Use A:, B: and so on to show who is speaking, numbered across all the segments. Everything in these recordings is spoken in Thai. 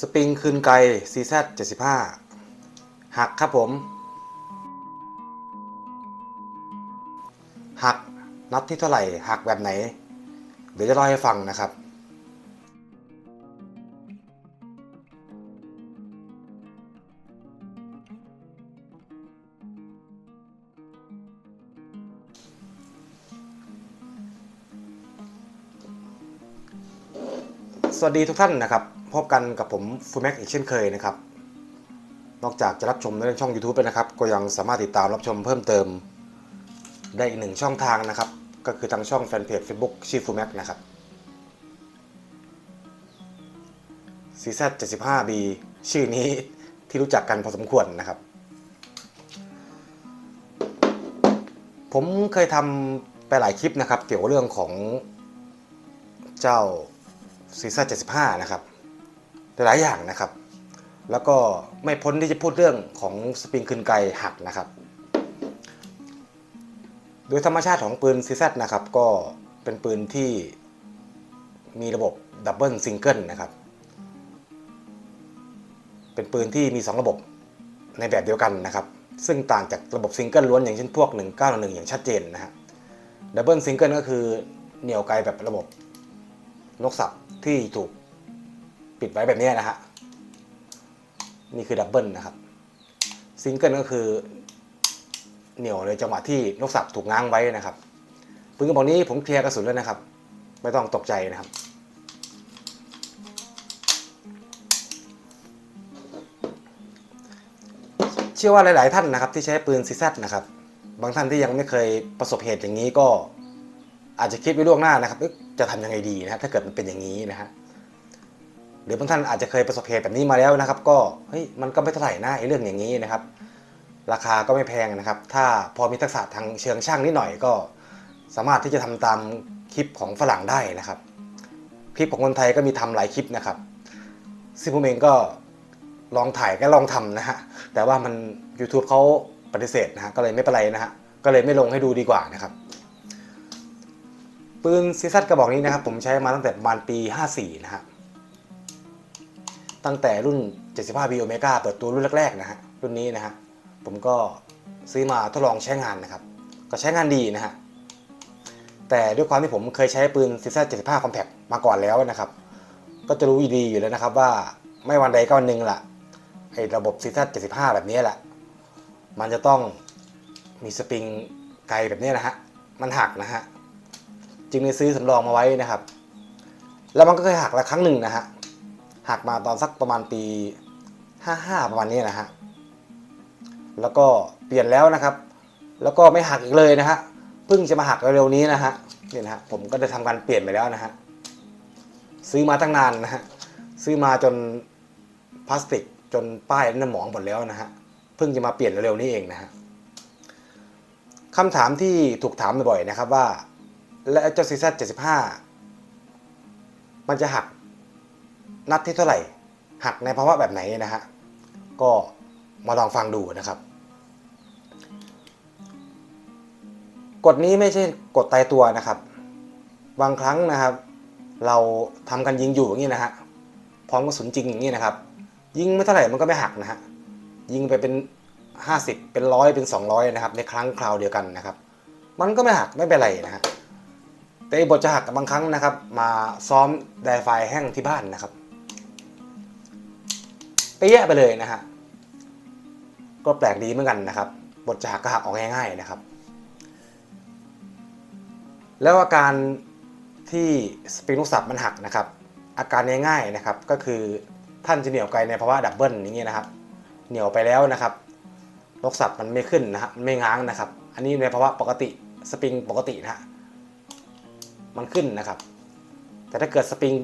A: สปริงคืนไกล CZ 75หักครับผม หักนัดที่เท่าไหร่ หักแบบไหน เดี๋ยวจะเล่าให้ฟังนะครับ สวัสดีทุกท่านนะครับ พบกันกับผมฟูแม็กอีกเช่นเคยนะครับ นอกจากจะรับชมในช่อง YouTube ไปนะครับ ก็ยังสามารถติดตามรับชมเพิ่มเติม ได้อีกหนึ่งช่องทางนะครับ ก็คือทางช่องแฟนเพจ Facebook ชื่อฟูแม็กนะครับ CZ 75B ชื่อนี้ที่รู้จักกันพอสมควรนะครับ ผมเคยทำไปหลายคลิปนะครับ เกี่ยวกับเรื่องของเจ้า ซีซั่น75 นะครับ หลายอย่างนะครับ แล้วก็ไม่พ้นที่จะพูดเรื่องของสปริงคืนไกหักนะครับ โดยธรรมชาติของปืนซีซนะครับ ก็เป็นปืนที่มีระบบดับเบิลซิงเกิลนะครับ เป็นปืนที่มี 2 ระบบในแบบเดียวกันนะครับ ซึ่งต่างจากระบบซิงเกิลล้วนอย่างเช่นพวก 191 อย่างชัดเจนนะฮะดับเบิลซิงเกิลก็คือเหนี่ยวไกลแบบระบบนกสับ ที่ถูกปิดไว้แบบนี้นะฮะ นี่คือดับเบิลนะครับ ซิงเกิลก็คือเหนี่ยวในจังหวะที่นกสับถูกง้างไว้นะครับปืนกระบอกนี้ผมเคลียร์กระสุนแล้วนะครับ ไม่ต้องตกใจนะครับ เชื่อว่าหลาย ๆ ท่านนะครับ ที่ใช้ปืนซีซนะครับ บางท่านที่ยังไม่เคยประสบเหตุอย่างนี้ก็อาจจะคิดไว้ล่วงหน้านะครับ จะทำยังไงดีนะฮะถ้าเกิดมันเป็นอย่างนี้นะฮะหรือบางท่านอาจจะเคยประสบเหตุแบบนี้มาแล้วนะครับ ก็เฮ้ยมันก็ไม่เท่าไหร่นะไอ้เรื่องอย่างนี้นะครับ ราคาก็ไม่แพงนะครับ ถ้าพอมีทักษะทางเชิงช่างนิดหน่อยก็สามารถที่จะทำตามคลิปของฝรั่งได้นะครับ คลิปของคนไทยก็มีทำหลายคลิปนะครับซึ่งผมเองก็ลองถ่ายก็ลองทำนะฮะแต่ว่ามัน YouTube เขาปฏิเสธนะฮะก็เลยไม่เป็นไรนะฮะก็เลยไม่ลงให้ดูดีกว่านะครับ ปืนซีซัตกระบอกนี้นะครับ ผมใช้มาตั้งแต่ประมาณปี 54 นะฮะ ตั้งแต่รุ่น 75B Omega เปิดตัวรุ่นแรกๆนะฮะ รุ่นนี้นะฮะ ผมก็ซื้อมาทดลองใช้งานนะครับ ก็ใช้งานดีนะฮะ แต่ด้วยความที่ผมเคยใช้ปืนซีซัต75 Compact มาก่อนแล้วนะครับ ก็จะรู้ดีอยู่แล้วนะครับว่าไม่วันใดก็วันหนึ่งละไอ้ระบบซีซัต75 แบบนี้แหละ มันจะต้องมีสปริงไกลแบบนี้นะฮะ มันหักนะฮะ จึงได้ซื้อสำรองมาไว้นะครับ แล้วมันก็เคยหักละครั้งหนึ่งนะฮะหักมาตอนสักประมาณปี 55 ประมาณนี้นะฮะแล้วก็เปลี่ยนแล้วนะครับ แล้วก็ไม่หักอีกเลยนะฮะเพิ่งจะมาหักเร็วๆนี้นะฮะนี่นะฮะผมก็ได้ทำการเปลี่ยนไปแล้วนะฮะซื้อมาตั้งนานนะฮะซื้อมาจนพลาสติกจนป้ายนั่นหมองหมดแล้วนะฮะเพิ่งจะมาเปลี่ยนเร็วๆนี้เองนะฮะคำถามที่ถูกถามบ่อยๆนะครับว่า และเจ้าซีซั่น75มันจะหักนัดที่เท่าไหร่ หักในภาวะแบบไหนนะฮะ ก็มาลองฟังดูนะครับ กฎนี้ไม่ใช่กฎตายตัวนะครับ บางครั้งนะครับ เราทำกันยิงอยู่อย่างนี้นะฮะพร้อมกระสุนจริงอย่างนี้นะครับ ยิงไม่เท่าไหร่มันก็ไม่หักนะฮะยิงไปเป็น 50 เป็นร้อยเป็น 200 นะครับ ในครั้งคราวเดียวกันนะครับ มันก็ไม่หักไม่เป็นไรนะฮะ แต่ไอ้บทจะหักบางครั้งนะครับ มาซ้อมไดไฟแห้งที่บ้านนะครับไปแยะไปเลยนะฮะก็แปลกดีเหมือนกันนะครับ บทจะหักก็หักออกง่ายๆนะครับ แล้วอาการที่สปริงลูกสับมันหักนะครับ อาการง่ายๆนะครับก็คือท่านจะเหนี่ยวไกลในภาวะดับเบิลอย่างเงี้ยนะครับ เหนี่ยวไปแล้วนะครับนกสับมันไม่ขึ้นนะฮะไม่ง้างนะครับ อันนี้ในภาวะปกติสปริงปกตินะฮะ มันขึ้นนะครับ แต่ถ้าเกิดสปริง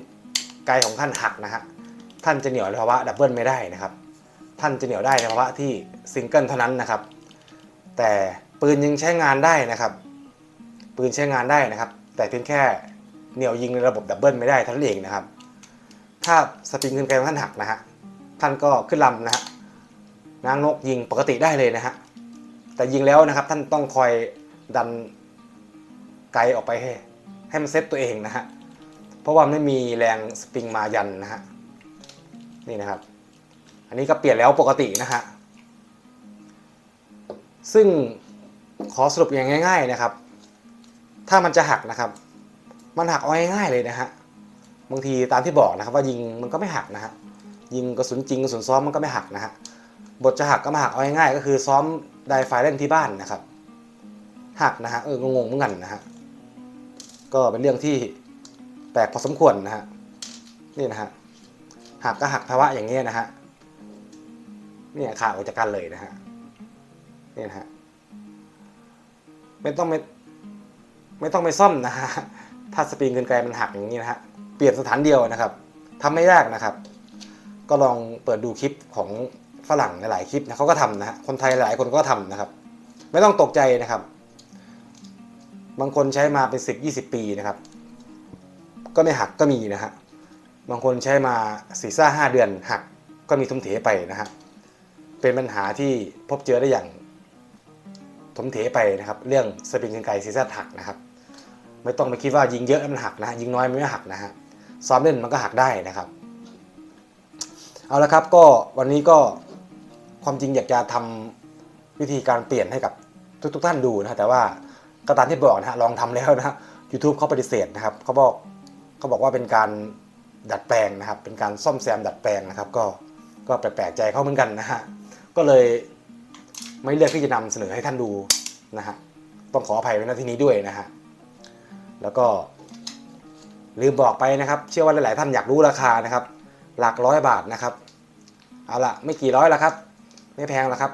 A: ไกลของท่านหักนะฮะท่านจะเหนี่ยวในภาวะดับเบิลไม่ได้นะครับ ท่านจะเหนี่ยวได้ในภาวะที่ซิงเกิลเท่านั้นนะครับ แต่ปืนยังใช้งานได้นะครับ ปืนใช้งานได้นะครับ แต่เพียงแค่เหนี่ยวยิงในระบบดับเบิลไม่ได้เท่านั้นเองนะครับ ถ้าสปริงขึ้นไกลของท่านหักนะฮะท่านก็ขึ้นลำนะฮะนางนกยิงปกติได้เลยนะฮะแต่ยิงแล้วนะครับท่านต้องคอยดันไกลออกไปให้ ให้มันเซตตัวเองนะฮะ เพราะว่าไม่มีแรงสปริงมายันนะฮะ นี่นะครับ อันนี้ก็เปลี่ยนแล้วปกตินะฮะ ซึ่งขอสรุปอย่างง่าย ๆนะครับ ถ้ามันจะหักนะครับ มันหักเอาง่ายๆเลยนะฮะ บางทีตามที่บอกนะครับ ว่ายิงมันก็ไม่หักนะฮะ ยิงกระสุนจริงกระสุนซ้อมมันก็ไม่หักนะฮะ บทจะหักก็มาหักเอาง่ายๆก็คือซ้อมไดไฟเล่นที่บ้านนะครับ หักนะฮะ เอองงๆเหมือนกันนะฮะ ก็เป็นเรื่องที่แปลกพอสมควรนะฮะนี่นะฮะหักก็หักภาวะอย่างนี้นะฮะเนี่ยขาดออกจากกันเลยนะฮะนี่นะฮะไม่ต้องไม่ไม่ต้องไปซ่อมนะฮะถ้าสปริงเกินไกลมันหักอย่างนี้นะฮะเปลี่ยนสถานเดียวนะครับทำไม่ยากนะครับ ก็ลองเปิดดูคลิปของฝรั่งหลายๆคลิปนะเขาก็ทำนะฮะคนไทยหลายคนก็ทำนะครับ ไม่ต้องตกใจนะครับ บางคนใช้มาเป็นสิบยี่สิบปีนะครับ ก็ไม่หักก็มีนะฮะบางคนใช้มาสี่ซ่าห้าเดือนหักก็มีทุ่มเถไปนะฮะเป็นปัญหาที่พบเจอได้อย่างถมเถไปนะครับ เรื่องสปริงเกนไกซีซ่าหักนะครับ ไม่ต้องไปคิดว่ายิงเยอะแล้วมันหักนะยิงน้อยมันไม่หักนะฮะซ้อมเล่นมันก็หักได้นะครับ เอาละครับก็วันนี้ก็ความจริงอยากจะทำวิธีการเปลี่ยนให้กับทุกๆท่านดูนะแต่ว่า ก็ตามที่บอกนะฮะลองทำแล้วนะฮะ YouTube เขาปฏิเสธนะครับเขาบอกเขาบอกว่าเป็นการดัดแปลงนะครับ เป็นการซ่อมแซมดัดแปลงนะครับ ก็ก็แปลกใจเขาเหมือนกันนะฮะก็เลยไม่เลือกที่จะนำเสนอให้ท่านดูนะฮะต้องขออภัยไว้ณที่นี้ด้วยนะฮะแล้วก็ลืมบอกไปนะครับ เชื่อว่าหลาย ๆ ท่านอยากรู้ราคานะครับ หลักร้อยบาทนะครับเอาละไม่กี่ร้อยล้วครับ ไม่แพงล้วครับ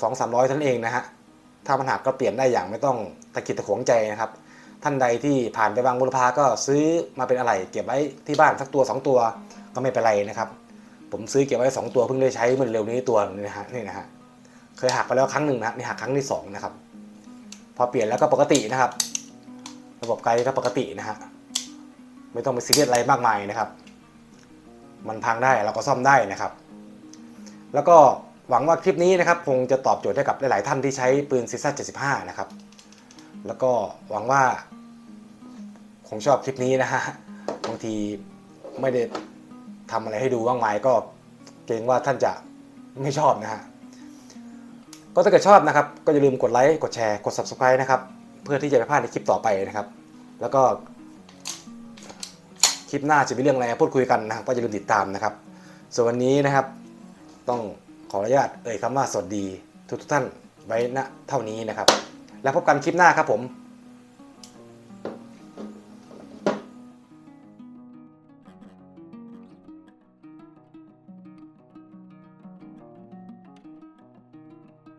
A: สองสามร้อยท่านเองนะฮะ ถ้ามันหักก็เปลี่ยนได้อย่างไม่ต้องตะกิดตะขวงใจนะครับ ท่านใดที่ผ่านไปบางบุรพาก็ซื้อมาเป็นอะไรเก็บไว้ที่บ้านสักตัวสองตัวก็ไม่เป็นไรนะครับ ผมซื้อเก็บไว้สองตัวเพิ่งได้ใช้เมื่อเร็วนี้ตัวนึงนะฮะนี่นะฮะเคยหักไปแล้วครั้งหนึ่งนะฮะนี่หักครั้งที่สองนะครับพอเปลี่ยนแล้วก็ปกตินะครับ ระบบไกลก็ปกตินะฮะไม่ต้องไปซีเรียสอะไรมากมายนะครับ มันพังได้เราก็ซ่อมได้นะครับ แล้วก็ หวังว่าคลิปนี้นะครับคงจะตอบโจทย์ให้กับหลาย ๆ ท่านที่ใช้ปืนซีซ่า75 นะครับ แล้วก็หวังว่าคงชอบคลิปนี้นะฮะ บางทีไม่ได้ทำอะไรให้ดูมากมายก็เกรงว่าท่านจะไม่ชอบนะฮะ ก็ถ้าเกิดชอบนะครับ ก็อย่าลืมกดไลค์กดแชร์กด subscribe นะครับ เพื่อที่จะไม่พลาดในคลิปต่อไปนะครับ แล้วก็คลิปหน้าจะมีเรื่องอะไรพูดคุยกันนะครับก็อย่าลืมติดตามนะครับ ส่วนวันนี้นะครับต้อง ขออนุญาตเอ่ยคำว่าสวัสดีทุกท่านไว้ณเท่านี้นะครับ แล้วพบกันคลิปหน้าครับผม